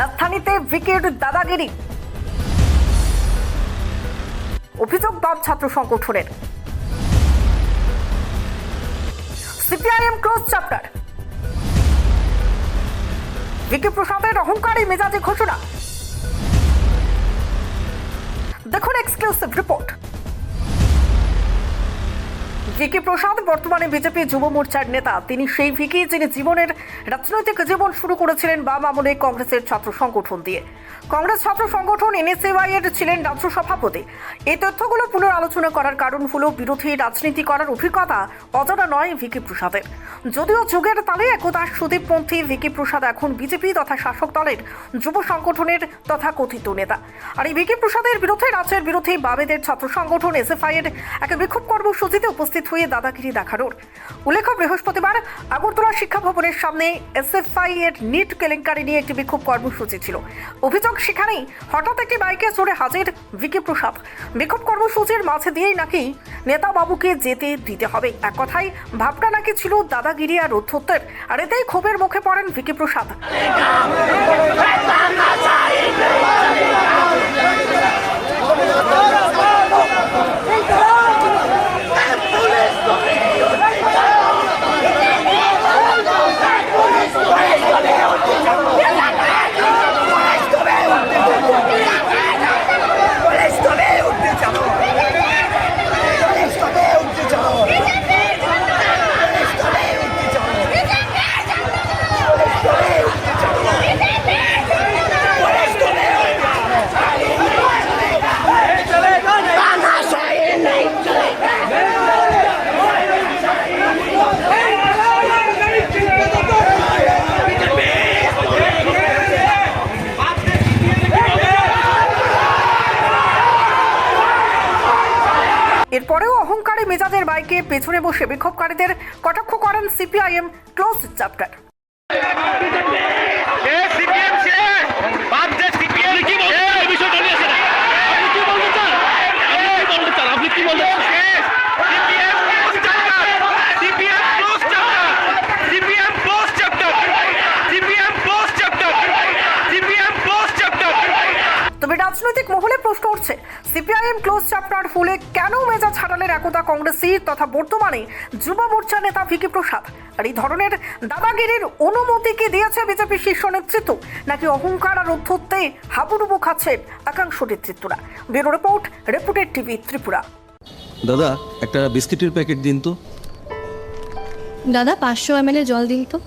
রাজধানীতে ভিকের দাদাগিরি। অভিযোগ বাম ছাত্র সংগঠনের। CPIM close chapter. ভিকি প্রসাদের অহংকারী মেজাজে ঘোষণা। দেখুন এক্সক্লুসিভ রিপোর্ট। ভিকি প্রসাদ, বর্তমানে বিজেপি যুব মোর্চার নেতা। তিনি সেই ভিকি যিনি জীবনের রাজনৈতিক জীবন শুরু করেছিলেন বাম আমলে কংগ্রেসের ছাত্র সংগঠন দিয়ে। কংগ্রেস ছাত্র সংগঠন এনএসএওয়াই এর ছিলেন রাজ্য সভাপতি। এই তথ্যগুলো পুনরালোচনা করার কারণ হলো বিরোধী রাজনীতি করার অভিজ্ঞতা অজানা নয় ভিকি প্রসাদের। যদিও যুগের তালে একদা সুদীপপন্থী ভিকি প্রসাদ এখন বিজেপি তথা শাসক দলের যুব সংগঠনের তথা কথিত নেতা। আর এই ভিকি প্রসাদের বিরুদ্ধে রাজ্যের বিরুদ্ধে বামেদের ছাত্র সংগঠন এসএফআই এর এক বিক্ষোভ কর্মসূচিতে উপস্থিত হয়ে দাদাগিরি দেখানোর উল্লেখ্য, বৃহস্পতিবার আগরতলা শিক্ষা ভবনের সামনে এসএফআই এর নিট কেলেঙ্কারি নিয়ে একটি বিক্ষোভ কর্মসূচি ছিল। অভিযোগ সেখানেই হঠাৎ একটি বাইকে চড়ে হাজির ভিকি প্রসাদ। বিক্ষোভ কর্মসূচির মাঝে দিয়েই নাকি নেতা বাবুকে যেতে দিতে হবে। এক কথায়, ভাবনা নাকি ছিল দাদাগিরি আর অধ্যত্বের। আর এতেই ক্ষোভের মুখে পড়েন ভিকি প্রসাদ এরপরেও অহংকারী মেজাজের বাইকে পেছনে বসে বিক্ষোভকারীদের কটাক্ষ করেন সিপিআইএম ক্লোজ চ্যাপ্টার এ সিপিএম সে বাদ দে সিপিএম কি বলছেন এই বিষয়টা নিয়ে আসেন আপনি কি বলতে চান আপনি কি বলতে চান আপনি কি বলতে চান CPM close chapter CPM close chapter. CPM close chapter. CPM close chapter. তবে রাজনৈতিক মহলে প্রশ্ন উঠছে সিপিআইএম ক্লোজ চ্যাপ্টার হলে কেন মেজাজ হারালেন একতা কংগ্রেসি তথা বর্তমানে যুব মোর্চা নেতা ভিকি প্রসাদ। আর এই ধরনের দাদাগিরির অনুমতি কি দিয়েছে বিজেপি শীর্ষ নেতৃত্ব? নাকি অহংকার আর অধ্যত্বে হাবুডুবু খাচ্ছেন একাংশ নেতৃত্বরা? Bureau report reputed TV Tripura. দাদা একটা বিস্কিটের প্যাকেট দিন তো। দাদা পাঁচশো এম জল দিন তো।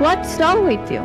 হোয়াটস রং উইথ ইউ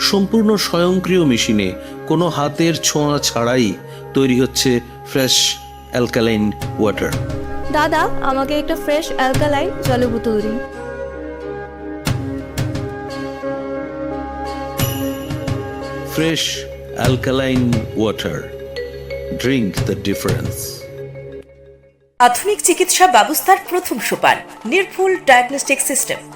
সম্পূর্ণ স্বয়ংক্রিয় মেশিনে কোনো হাতের ছোঁয়া ছাড়াই তৈরি হচ্ছে ফ্রেশ অ্যালকালাইন ওয়াটার। দাদা আমাকে একটা ফ্রেশ অ্যালকালাইন জলে বোতল দিন। Fresh alkaline water. Drink the difference. আধুনিক চিকিৎসা ব্যবস্থার প্রথম সোপান নির্ভুল diagnostic system.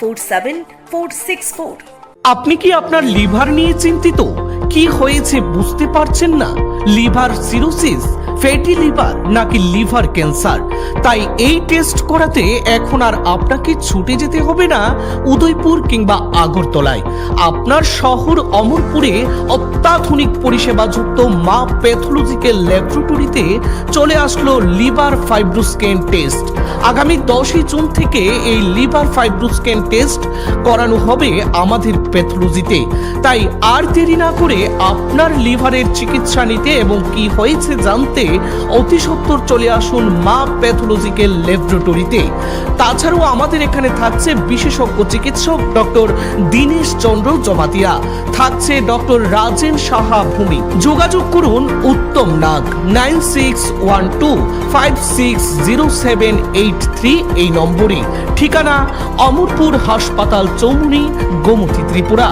four seven four six four আপনি কি আপনার লিভার নিয়ে চিন্তিত? কি হয়েছে বুঝতে পারছেন না? লিভার সিরোসিস, ফ্যাটি লিভার নাকি লিভার ক্যান্সার? তাই এই টেস্ট করাতে এখন আর আপনাকে ছুটে যেতে হবে না উদয়পুর কিংবা আগরতলায়। আপনার শহর অমরপুরে অত্যাধুনিক পরিষেবাযুক্ত মা প্যাথোলজিক্যাল ল্যাবরেটরিতে চলে আসলো লিভার ফাইব্রোস্ক্যান টেস্ট। আগামী দশই জুন থেকে এই লিভার ফাইব্রোস্ক্যান টেস্ট করানো হবে আমাদের প্যাথোলজিতে। তাই আর দেরি না করে আপনার লিভারের চিকিৎসা নিতে এবং কি হয়েছে জানতে অতি সত্বর চলে আসুন মা প্যাথোলজিক্যাল ল্যাবরেটরিতে। তাছাড়াও আমাদের এখানে থাকছে বিশেষজ্ঞ চিকিৎসক ডক্টর দীনেশ চন্দ্র জমাতিয়া, থাকছে ডক্টর রাজেন সাহা ভূমি। যোগাযোগ করুন Uttam Nag, nine six one two, five six zero seven এই নম্বরে ঠিকানা অমরপুর হাসপাতাল চৌমুনি গোমতী ত্রিপুরা।